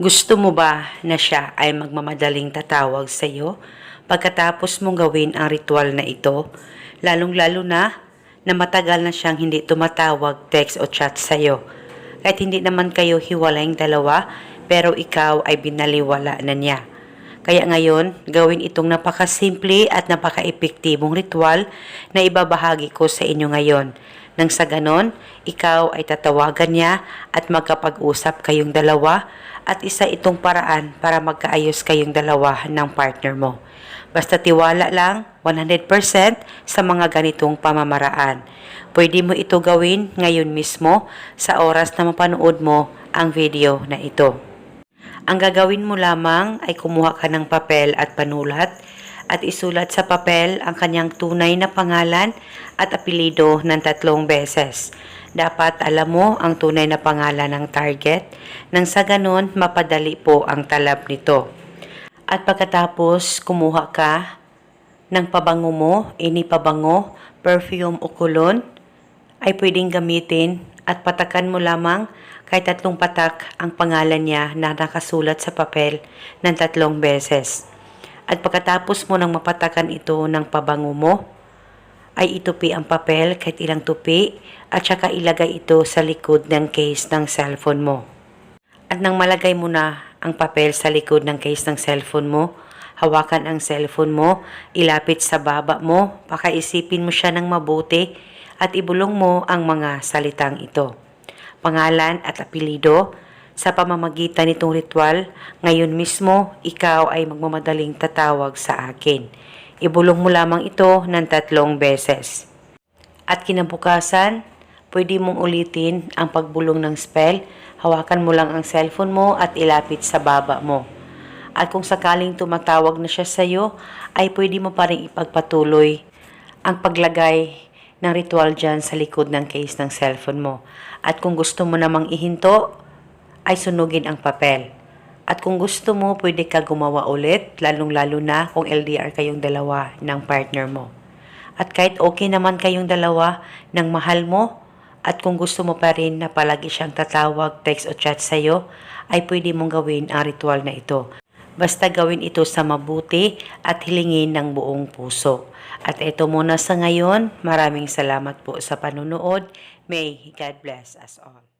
Gusto mo ba na siya ay magmamadaling tatawag sa iyo pagkatapos mong gawin ang ritual na ito? Lalong-lalo na na matagal na siyang hindi tumatawag, text o chat sa iyo. Kahit hindi naman kayo hiwalayng dalawa, pero ikaw ay binaliwala na niya. Kaya ngayon, gawin itong napakasimple at napaka-epektibong ritual na ibabahagi ko sa inyo ngayon. Nang sa ganon, ikaw ay tatawagan niya at magkapag-usap kayong dalawa at isa itong paraan para magkaayos kayong dalawa ng partner mo. Basta tiwala lang 100% sa mga ganitong pamamaraan. Pwede mo ito gawin ngayon mismo sa oras na mapanood mo ang video na ito. Ang gagawin mo lamang ay kumuha ka ng papel at panulat at isulat sa papel ang kanyang tunay na pangalan at apelido ng tatlong beses. Dapat alam mo ang tunay na pangalan ng target nang sa ganon mapadali po ang talab nito. At pagkatapos kumuha ka ng pabango mo, inipabango, perfume o kulon, ay pwedeng gamitin at patakan mo lamang kahit tatlong patak ang pangalan niya na nakasulat sa papel ng tatlong beses. At pagkatapos mo nang mapatakan ito ng pabango mo, ay itupi ang papel kahit ilang tupi at saka ilagay ito sa likod ng case ng cellphone mo. At nang malagay mo na ang papel sa likod ng case ng cellphone mo, hawakan ang cellphone mo, ilapit sa baba mo, pakaisipin mo siya ng mabuti at ibulong mo ang mga salitang ito. Pangalan at apelido, sa pamamagitan nitong ritual, ngayon mismo, ikaw ay magmamadaling tatawag sa akin. Ibulong mo lamang ito ng tatlong beses. At kinabukasan, pwede mong ulitin ang pagbulong ng spell. Hawakan mo lang ang cellphone mo at ilapit sa baba mo. At kung sakaling tumatawag na siya sa iyo, ay pwede mo pa rin ipagpatuloy ang paglagay ng ritual dyan sa likod ng case ng cellphone mo. At kung gusto mo namang ihinto, ay sunugin ang papel. At kung gusto mo, pwede ka gumawa ulit, lalong-lalo na kung LDR kayong dalawa ng partner mo. At kahit okay naman kayong dalawa ng mahal mo, at kung gusto mo pa rin na palagi siyang tatawag, text o chat sa'yo, ay pwede mong gawin ang ritual na ito. Basta gawin ito sa mabuti at hilingin ng buong puso. At ito muna sa ngayon. Maraming salamat po sa panunood. May God bless us all.